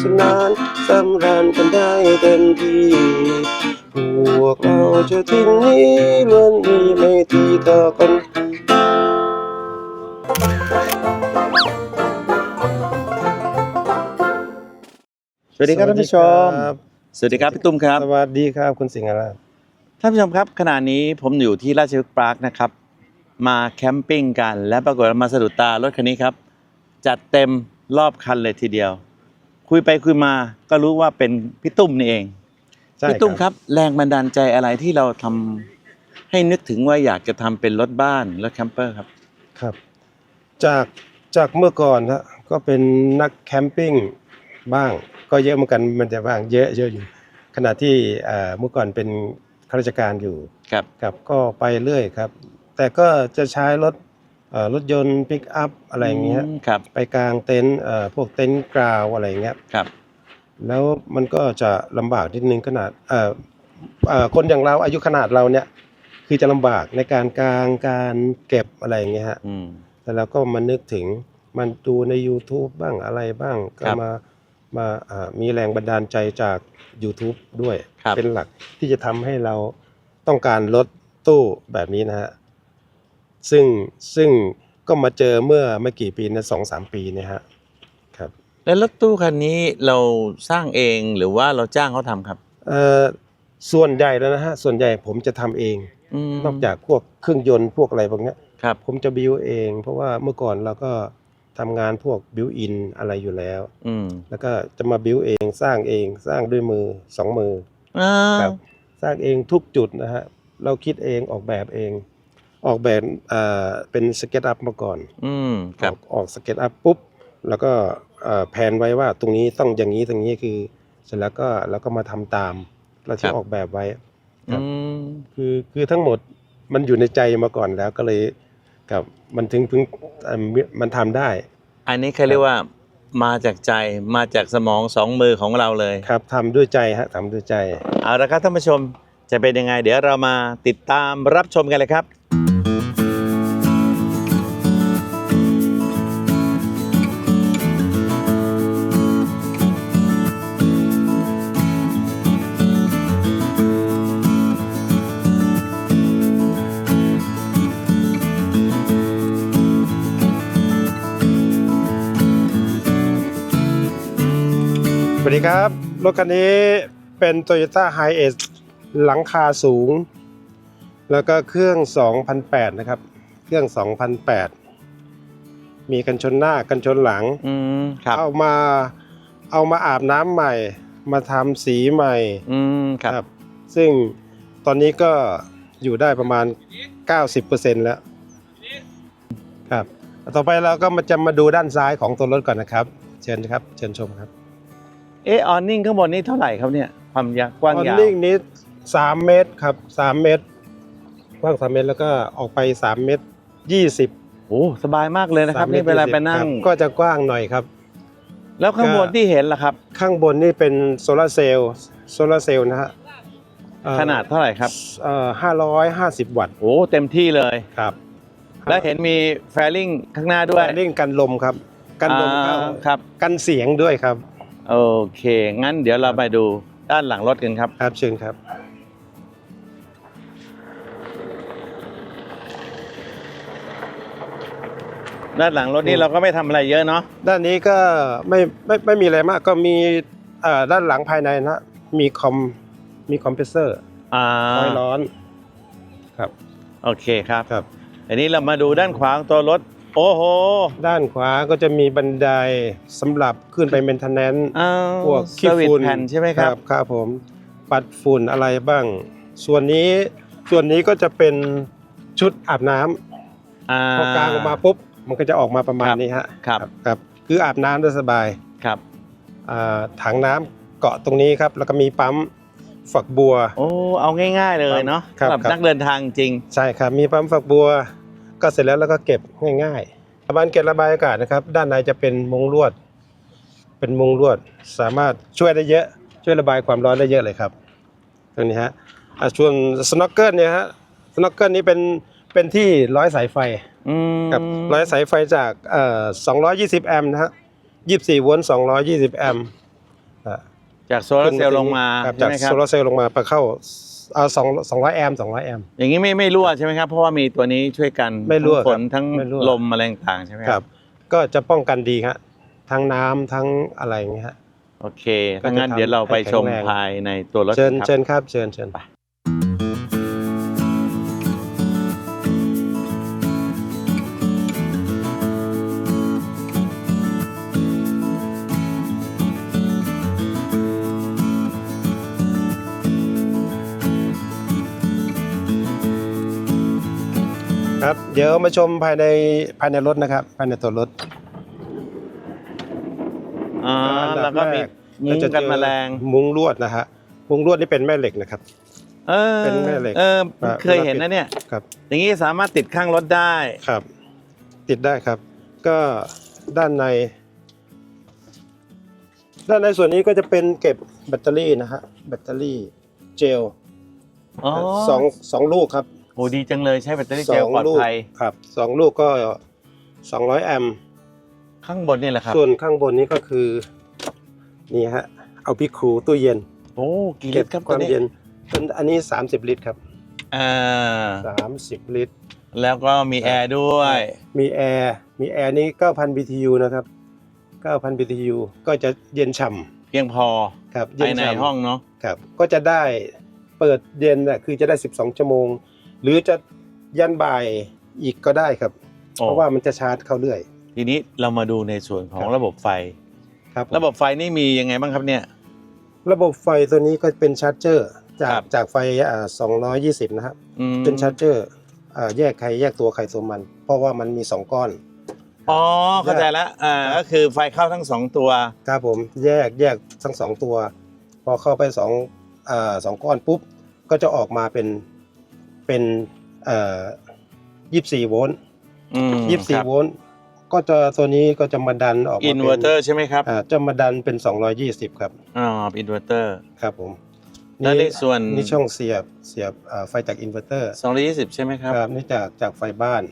สนุกสนานสำราญกันได้เต็มที่ พวกเราจะทิ้งนี้ล้วนมีไม่ตรีต่อกันสวัสดีครับท่านผู้ชมครับสวัสดีครับพี่ตุ้มครับ สวัสดีครับคุณสิงห์ราชท่านผู้ชมครับขณะนี้ผมอยู่ที่ราชพฤกษ์ปาร์คนะครับ มาแคมปิ้งกัน และปรากฏว่ามาสะดุดตารถคันนี้ครับ จัดเต็มรอบคันเลยทีเดียว คุยไปคุยมาก็รู้ว่าเป็นพี่ตุ้มนี่เองใช่พี่ตุ้มครับ แรงบันดาลใจอะไรที่เราทำให้นึกถึงว่าอยากจะทำเป็นรถบ้านรถแคมเปอร์ครับครับ จากจากเมื่อก่อนฮะก็เป็นนักแคมปิ้งบ้าง ก็เยอะเหมือนกันมันจะบ้างเยอะเยอะอยู่ขณะที่เอ่อเมื่อก่อนเป็นข้าราชการอยู่ครับครับก็ไปเรื่อยครับ แต่ก็จะใช้รถเอ่อ รถยนต์ปิกอัพอะไรอย่างเงี้ยมครับไปกลางเต็นท์เอ่อพวกเต็นท์กราวอะไรอย่างเงี้ยครับ แล้วมันก็จะลำบากนิดนึงขนาดเอ่อเอ่อคนอย่างเราอายุขนาดเราเนี่ย คือจะลำบากในการกลางการเก็บอะไรอย่างเงี้ยฮะอืมแต่เราก็มานึกถึงมันดูใน YouTube บ้างอะไรบ้างก็ครับมามาอ่ามีแรงบันดาลใจจาก YouTube ด้วยครับเป็นหลักที่จะทำให้เราต้องการรถตู้แบบนี้นะฮะ ซึ่งซึ่งก็มาเจอเมื่อไม่กี่ปีนะสองสามปีเนี่ยฮะครับแล้วรถตู้คันนี้เราสร้างเองหรือว่าเราจ้างเขาทำครับเอ่อส่วนใหญ่แล้วนะฮะส่วนใหญ่ผมจะทำเองมนอกจากพวกเครื่องยนต์พวกอะไรพวกเนี้ยครับ ผมจะบิวเอง เพราะว่าเมื่อก่อนเราก็ทำงานพวกบิวอินอะไรอยู่แล้ว อืมแล้วก็จะมาบิวเองสร้างเองสร้างด้วยมือสองมืออ่า ครับ สร้างเองทุกจุดนะฮะเราคิดเองออกแบบเอง ออกแบบเอ่อเป็นสเก็ตอัพมาก่อนอืมครับออกออกสเก็ตอัพปุ๊บ แล้วก็เอ่อแผนไว้ว่าตรงนี้ต้องอย่างนี้ตรงนี้คือ เสร็จแล้วก็แล้วก็มาทำตาม เราครัที่บ ออกแบบไว้ ครัอืบมคือคือทั้งหมดมันอยู่ในใจมาก่อนแล้วก็เลยกับมันถึงเพิ่งเอ่อมันทำได้อันนี้เขาเรียกว่ามาจากใจมาจากสมองสองมือของเราเลย ครับทำด้วยใจฮะทำด้วยใจ เอาละครับท่านผู้ชมจะเป็นยังไง เดี๋ยวเรามาติดตามรับชมกันเลยครับ ดีครับ รถคันนี้เป็น Toyota h i 'e หลังคาสูง แล้วก็เครื่อง 2008 นะครับ เครื่อง 2008 มีกันชนหน้ากันชนหลังอืมครับเอามาเอามาอาบน้ำใหม่ มาทำสีใหม่อืมครับ ซึ่งตอนนี้ก็อยู่ได้ประมาณ 90%แล้วครับ ต่อไปเราก็มาจะมาดูด้านซ้ายของตัวรถก่อนนะครับ เชิญครับ เชิญชมครับ เออออนนิ่งข้างบนนี่เท่าไหร่ครับเนี่ย ความยาวกว้างออนยาวนิ่งนี้สามเมตรครับสามเมตรกว้างสามเมตรแล้วก็ออกไปสามเมตรยี่สิบโอ้สบายมากเลยนะครับ นี่เวลาไปนั่ง ก็จะกว้างหน่อยครับ แล้วข้างบนที่เห็นล่ะครับ ข้างบนนี่เป็นโซลาร์เซลล์โซลาร์เซลล์นะฮะเอ่อขนาดเท่าไหร่ครับเอ่อห้าร้อยห้าสิบวัตต์ โอ้เต็มที่เลยครับ แล้วเห็นมีแฟลิงข้างหน้าด้วยเร่งกันลมครับ กันลมอ่าเข้าครับ กันเสียงด้วยครับ โอเค งั้นเดี๋ยวเราไปดูด้านหลังรถกันครับ ครับเชิญครับ ด้านหลังรถนี่อืมเราก็ไม่ทำอะไรเยอะเนาะด้านนี้ก็ไม่ไม่ไม่มีอะไรมากก็มีเอ่อด้านหลังภายในนะ มีคอมมีคอมเพรสเซอร์อ่าคอยร้อนครับโอเคครับ ครับ อันนี้เรามาดูด้านขวาของตัวรถ โอ้โห ด้านขวาก็จะมีบันไดสำหรับขึ้นไปเมนเทนแนนอ้าวพวกสขี้วิตฝุ่นแผ่นใช่ไหมครับ ครับผม ปัดฝุ่นอะไรบ้าง ส่วนนี้ ส่วนนี้ก็จะเป็นชุดอาบน้ำอ่าพอกลางออกมาปุ๊บ มันก็จะออกมาประมาณนี้ฮะครับ ครับ คืออาบน้ำได้สบายครับ อ่าถังน้ำเกาะตรงนี้ครับ แล้วก็มีปั๊มฝักบัว โอ้เอาง่าย ๆเลยเนาะครับสำหรับครับ นักเดินทางจริง ใช่ครับ มีปั๊มฝักบัว ก็เสร็จแล้วแล้วก็เก็บง่ายๆบานเก็บระบายอากาศนะครับ ด้านในจะเป็นมุงลวด เป็นมุงลวด สามารถช่วยได้เยอะ ช่วยระบายความร้อนได้เยอะเลยครับตรงนี้ฮะอะส่วนสโนว์เกิลเนี่ยฮะสโนว์เกิลนี้เป็นเป็นที่ร้อยสายไฟอืมกับร้อยสายไฟจากเอ่อ220 แอมป์นะฮะ24โวลต์220 แอมป์อะจากโซลาร์เซลล์ลงมาครับใช่จากไหมครับโซลาร์เซลล์ลงมาไปเข้า เอา2 200แอมป์200แอมป์อย่างนี้ไม่ไม่รั่วใช่ไหมครับ เพราะว่ามีตัวนี้ช่วยกันไม่รั่วทั้งฝนครับทั้งไม่รั่ว ลมอะไรต่างๆใช่ไหมครับก็จะป้องกันดีครับทั้งน้ำทั้งอะไรอย่างเงี้ยฮะ โอเคก็ถ้าจะงั้นทำเดี๋ยวเราไปให้แข็งชมแรง ภายในตัวรถเชิญครับ เชิญครับเชิญเชิญ ครับ เดี๋ยวมาชมภายในภายในรถนะครับ ภายในตัวรถอ่าอันดับแล้วก็มีรมุ้งจะกันเจอแมลงมุ้งลวดนะฮะมุ้งลวดนี่เป็นแม่เหล็กนะครับเออเป็นแม่เหล็กเอออ่าเคยเห็นนะเนี่ยครับ อย่างนี้สามารถติดข้างรถได้ครับ ติดได้ครับ ก็ด้านใน ด้านในส่วนนี้ก็จะเป็นเก็บแบตเตอรี่นะฮะแบตเตอรี่เจลอ๋อสองสองลูกครับโอ้ดีจังเลยใช้แบตเตอรี่สเจอลงปลอดลูกภัยครับสองลูกก็สองร้อยแอมป์ข้างบนนี่แหละครับ ส่วนข้างบนนี้ก็คือ นี่ฮะเอาพิคูตู้เย็น โอ้กี่ลิเก็บตรครับความตัวนี้เย็นเป็นอันนี้ 30 ลิตรครับอ่า30ลิตร แล้วก็มีแอร์ด้วย มีแอร์ มีแอร์นี้9,000 BTU นะครับ 9,000 BTU ก็จะเย็นฉ่เพียงพอำครับเย็ภายในฉ่ำห้องเนาะครับ ก็จะได้เปิดเย็นน่ะคือจะได้ 12 ชั่วโมง หรือจะยันบ่ายอีกก็ได้ครับโอ้เพราะว่ามันจะชาร์จเข้าเรื่อย ทีนี้เรามาดูในส่วนของครับระบบไฟครับผมระบบไฟนี่มียังไงบ้างครับเนี่ย ระบบไฟตัวนี้ก็เป็นชาร์จเจอร์จาครักบจากไฟอ่า220นะครับอืมเป็นชาร์จเจอร์อ่าแยกใครแยกตัวใครตัวมัน เพราะว่ามันมี2ก้อน อ๋อ เข้าใจแล้วอ่าครับก็คือไฟเข้าทั้งสองตัว ครับผม แยกแยกทั้งสองตัว พอเข้าไปสองอ่าสองก้อนปุ๊บ ก็จะออกมาเป็น เป็นเอ่อยี่สี่โวลต์อืมยี่สี่โวลต์ก็จะตัวนี้ก็จะมาดันออกมาอิเป็นนเวอร์เตอร์ใช่ไหมครับอ่าจะมาดันเป็น 220 ครับอ๋ออินเวอร์เตอร์ครับผมแล้วในส่วนนี่ช่องเสียบเสียบอ่าไฟจากอินเวอร์เตอร์สองร้อยยี่สิบใช่ไหมครับครับนี่จากจากไฟบ้าน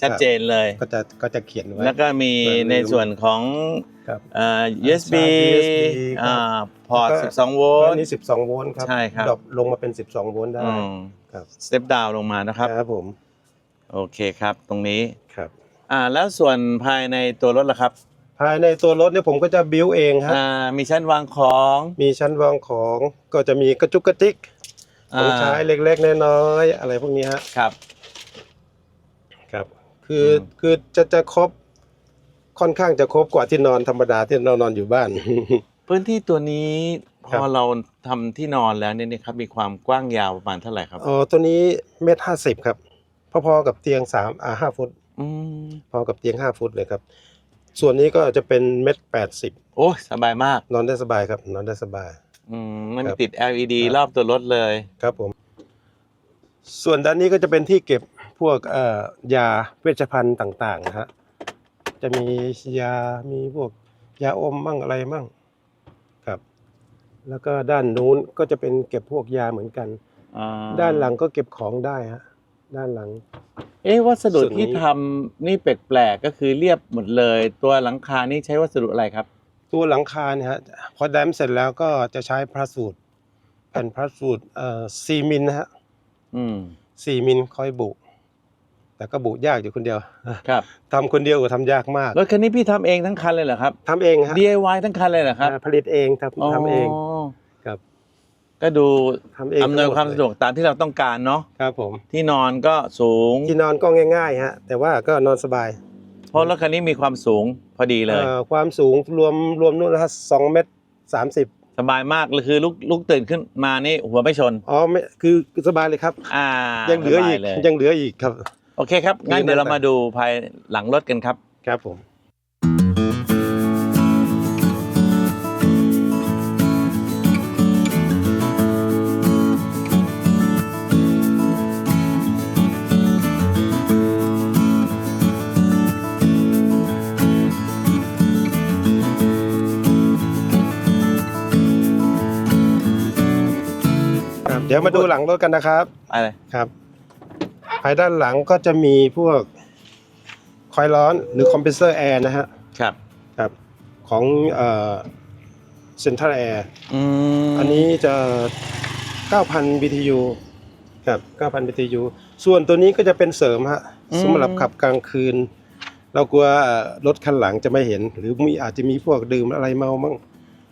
ชัดเจนเลย ก็จะก็จะเขียนไว้ แล้วก็มีเปิดในส่วนของครับเอ่อ USB ชาร์จ USB ครับอ่าพอร์ตแล้วก็12 โวลอันต์นี้12 โวลต์ครับใช่ครับดรอปลงมาเป็น 12 โวลต์ได้อืมครับสเต็ปดาวลงมานะครับครับผม โอเคครับตรงนี้ครับอ่าแล้วส่วนภายในตัวรถล่ะครับภายในตัวรถเนี่ยผมก็จะบิวเองครับอ่ามีชั้นวางของ มีชั้นวางของก็จะมีกระจุกกระติกของใช้เล็กๆน้อยๆอะไรพวกนี้ฮะครับ ครับคืออมคือจะจะครบค่อนข้างจะครบกว่าที่นอนธรรมดาที่เรานอนอยู่บ้าน พื้นที่ตัวนี้พครัอบ เราทำที่นอนแล้วเนี่ยนะครับมีความกว้างยาวประมาณเท่าไหร่ครับอ๋อตัวนี้เมตรห้าสิบครับ พอๆกับเตียงสามอ่าห้าฟุต อืมพอกับเตียงห้าฟุตเลยครับ ส่วนนี้ก็จะเป็นเมตรแปดสิบโอ้ยสบายมากนอนได้สบายครับ นอนได้สบาย อืมมันครับติด LED ครับ รอบตัวรถเลย ครับผม ส่วนด้านนี้ก็จะเป็นที่เก็บพ วกเอ่อยาเวชภัณฑ์ต่างๆนะฮะจะมียา มีพวกยาอมมั่งอะไรมั่งครับ แล้วก็ด้านนู้นก็จะเป็นเก็บพวกยาเหมือนกันอ่าด้านหลังก็เก็บของได้ฮะด้านหลัง เอ๊ะวัสดุส่วนนี้ ที่ทำนี่แปลกๆก็คือเรียบหมดเลย ตัวหลังคานี่ใช้วัสดุอะไรครับ ตัวหลังคาเนี่ยฮะพอแดมเสร็จแล้วก็จะใช้พลาสสูตรแผ่นพลาสสูตรเอ่อซีมิลนะฮะอืมสี่มิลคอยบุ แต่ก็บุยากอยู่คนเดียวครับทำคนเดียวก็ทำยากมากรถคันนี้พี่ทำเองทั้งคันเลยเหรอครับทำเองฮะ DIY ทั้งคันเลยเหรอครับอ่าผลิตเองทำทำเองครับ ก็ดูทำเองอำนวยความทั้งหมสะดวกตามที่เราต้องการเนาะครับผมที่นอนก็สูงที่นอนก็ง่ายๆฮะแต่ว่าก็นอนสบาย เพราะรถคันนี้มีความสูงพอดีเลยอ่อความสูงรวมรวมนู่นนะฮะสองเมตรสามสิบสบายมากเลยคือลุกลุกตื่นขึ้นมานี่หัวไม่ชน อ๋อไม่คือสบายเลยครับ อ่า ยังเหลืออีกสบายเลยยังเหลืออีกครับ โอเคครับงั้นคือเดี๋ยวเรานั่นไปมาดูภายหลังรถกันครับ ครับผมครับเดี๋ยวมาดูหลังรถกันนะครับ อะไรครับ ภายด้านหลังก็จะมีพวกคอยล์ร้อนหรือคอมเพรสเซอร์แอร์นะฮะครับครับของเซ็นทรัลแอร์อืมอันนี้จะ 9,000 BTU ครับ 9,000 BTU ส่วนตัวนี้ก็จะเป็นเสริมฮะสำหรับขับกลางคืน เรากลัวเอ่อรถคันหลังจะไม่เห็น หรือมีอาจจะมีพวกดื่มอะไรเมามั่ง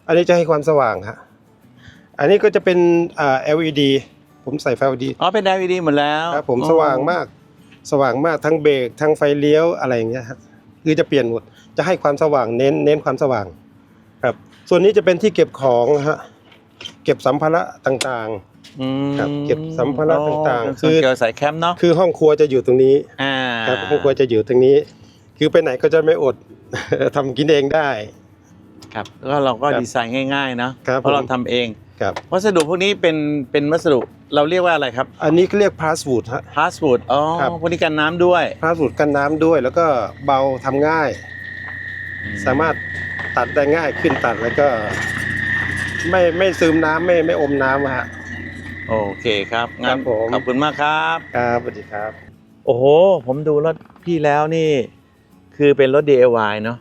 อันนี้จะให้ความสว่างฮะอันนี้ก็จะเป็นอ่า LED ผมใส่ไฟ LED อ๋อเป็น LED หมดแล้วครับผมอ๋อสว่างมาก สว่างมากทั้งเบรกทั้งไฟเลี้ยวอะไรอย่างเงี้ยครับคือจะเปลี่ยนหมดจะให้ความสว่างเน้นเน้นความสว่างครับ ส่วนนี้จะเป็นที่เก็บของนะฮะเก็บสัมภาระต่างอืมครับเก็บสัมภาระต่างๆอ๋อคือเกี่ยวกับสายแคมป์เนาะๆคือห้องครัวจะอยู่ตรงนี้อ่าครับห้องครัวจะอยู่ตรงนี้ คือไปไหนก็จะไม่อดทำกินเองได้ครับแล้วเราก็ครับดีไซน์ง่ายๆนะครับเพราะเราผมทำเองครับวัสดุพวกนี้เป็นเป็นวัสดุ เราเรียกว่าอะไรครับอันนี้เรียกพาสวูดฮะ พาส o ูดอ๋อครับ พวกนี้กันน้ำด้วยพาสวูดกันน้ำด้วยแล้วก็เบาทำง่าย สามารถตัดได้ง่ายขึ้นตัดแล้วก็ ไม่ไม่ซึมน้ำไม่ไม่อมน้ำอะฮะ โอเคครับงั้ครันบผม ขอบคุณมากครับ ครับสวัสดีครับ โอ้โห ผมดูรถพี่แล้วนี่ คือเป็นรถ DIY เนาะ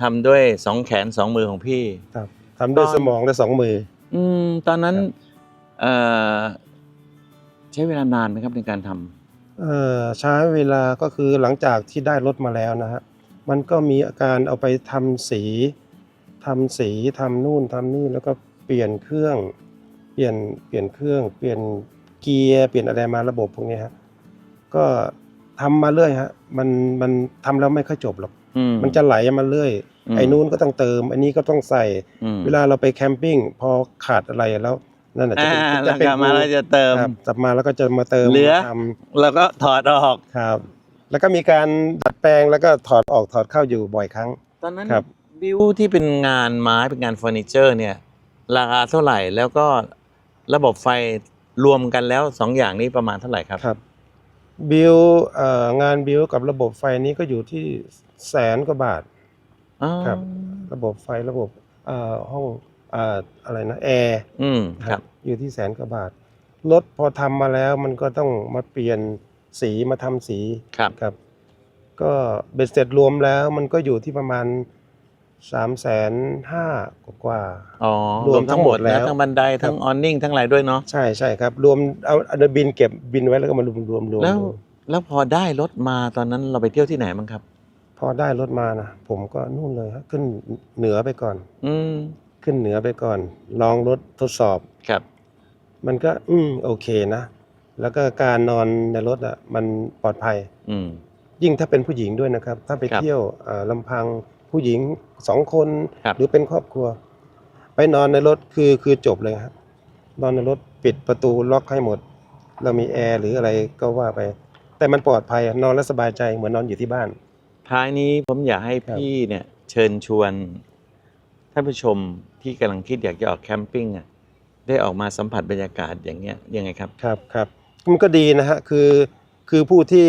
ทำด้วยสองแขนสองมือของพี่ครับทำด้วยตอน สมองและสองมือ อืมตอนนั้นครับ เอ่อ ใช้เวลานานไหมครับในการทำเอ่อใช้เวลาก็คือหลังจากที่ได้รถมาแล้วนะฮะมันก็มีอาการเอาไปทำสีทำสีทำนู่นทำนี่แล้วก็เปลี่ยนเครื่องเปลี่ยนเปลี่ยนเครื่อง เปลี่ยนเกียร์เปลี่ยนอะไรมาระบบพวกนี้ฮะก็ทำมาเรื่อยฮะมันมันทำแล้วไม่ค่อยจบหรอกอืมมันจะไหลมาเรื่อยอืมไอ้นู้นก็ต้องเติม อันนี้ก็ต้องใส่ อืมเวลาเราไปแคมปิ้งพอขาดอะไรแล้ว นั่นแหละจะอ่าเป็นแล้วกลับมาเราจะเติมครับกลับมาแล้วก็จะมาเติมเหลือทแล้วก็ถอดออกำครับ แล้วก็มีการดัดแปลงแล้วก็ถอดออกถอดเข้าอยู่บ่อยครั้ง ตอนนั้นครับบิวที่เป็นงานไม้เป็นงานเฟอร์นิเจอร์เนี่ยราคาเท่าไหร่แล้วก็ระบบไฟรวมกันแล้วสองอย่างนี้ประมาณเท่าไหร่ครับครับบิลเอ่องานบิลกับระบบไฟนี้ก็อยู่ที่แสนกว่าบาทอ๋อครับ ระบบไฟระบบเอ่อห้องเอ่ออะไรนะแอร์อืมครับ อยู่ที่แสนกว่าบาทรถพอทำมาแล้วมันก็ต้องมาเปลี่ยนสีมาทำสีครับครับ ก็เบ็ดเสร็จรวมแล้วมันก็อยู่ที่ประมาณสามแสนห้ากว่าอ๋อรวมทั้งหมดแล้วนะทั้งบันไดทั้งออนนิ่งทั้งอะไรด้วยเนาะใช่ใช่ครับ รวมเอาเอาบินเก็บบินไว้แล้วก็มารวมรวมรวมแล้วรวมแล้วพอได้รถมาตอนนั้นเราไปเที่ยวที่ไหนบ้างครับ พอได้รถมานะผมก็นู่นเลยครับขึ้นเหนือไปก่อน อืม ขึ้นเหนือไปก่อน ลองรถทดสอบ ครับ มันก็ อืมโอเคนะ แล้วก็การนอนในรถอะ มันปลอดภัย อืม ยิ่งถ้าเป็นผู้หญิงด้วยนะครับ ถ้าไปครับเที่ยวเอ่อลำพังผู้หญิงสองคน ครับ หรือเป็นครอบครัว ไปนอนในรถคือคือจบเลยครับนอนในรถปิดประตูล็อกให้หมด เรามีแอร์หรืออะไรก็ว่าไป แต่มันปลอดภัยนอนแล้วสบายใจเหมือนนอนอยู่ที่บ้าน ท้ายนี้ผมอยากให้ครับพี่เนี่ย เชิญชวน ท่านผู้ชมที่กำลังคิดอยากจะออกแคมปิ้งอะได้ออกมาสัมผัสบรรยากาศอย่างเงี้ยยังไงครับ ครับครับมันก็ดีนะฮะคือคือผู้ที่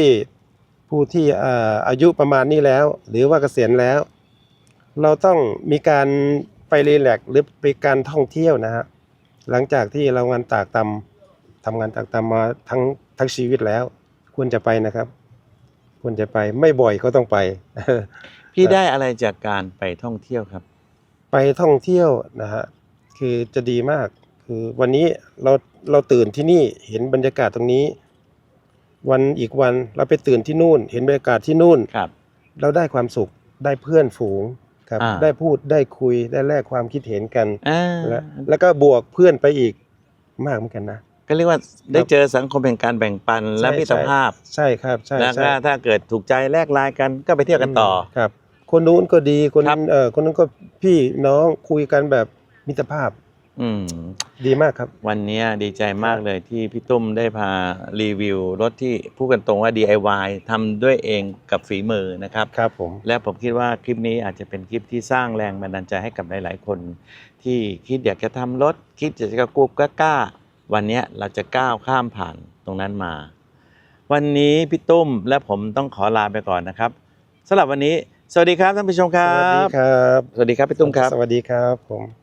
ผู้ที่อ่าอายุประมาณนี้แล้ว หรือว่าเกษียณแล้ว เราต้องมีการไปรีแลกซ์หรือไปการท่องเที่ยวนะฮะหลังจากที่เรางานตากตำทำงานตากตำมาทั้งทั้งชีวิตแล้ว ควรจะไปนะครับ ควรจะไปไม่บ่อยก็ต้องไป พี่ครับได้อะไรจากการไปท่องเที่ยวครับ ไปท่องเที่ยวนะฮะคือจะดีมากคือวันนี้เราเราตื่นที่นี่เห็นบรรยากาศตรงนี้ วันอีกวันเราไปตื่นที่นู่น เห็นบรรยากาศที่นู่นครับ เราได้ความสุขได้เพื่อนฝูงครับ อ่า ได้พูดได้คุยได้แลกความคิดเห็นกัน อ่าและแล้วก็บวกเพื่อนไปอีกมากเหมือนกันนะ ก็เรียกว่าได้เจอสังคมแห่งการแบ่งปันและใช่ มิตรภาพใช่ครับใช่แล้วใช่ก็ถ้าเกิดถูกใจแลกไลน์กันก็ไปเที่ยวกันต่อ ครับ คนนู้นก็ดีคนครับ เออคนนู้นก็พี่น้องคุยกันแบบมิตรภาพอืมดีมากครับ วันนี้ดีใจมากเลยที่พี่ตุ้มได้พารีวิวรถที่พูดกันตรงว่า DIY ทำด้วยเองกับฝีมือนะครับ ครับผม และผมคิดว่าคลิปนี้อาจจะเป็นคลิปที่สร้างแรงบันดาลใจให้กับหลาย ๆ คน ที่คิดอยากจะทำรถ คิดอยากจะกรุบกล้าๆวันเนี้ยเราจะก้าวข้ามผ่านตรงนั้นมา วันนี้พี่ตุ้มและผมต้องขอลาไปก่อนนะครับสำหรับวันนี้ สวัสดีครับท่านผู้ชมคสรัวัสดีบครับ สวัสดีครับพี่ตุ้มครับ สวัสดีครับผม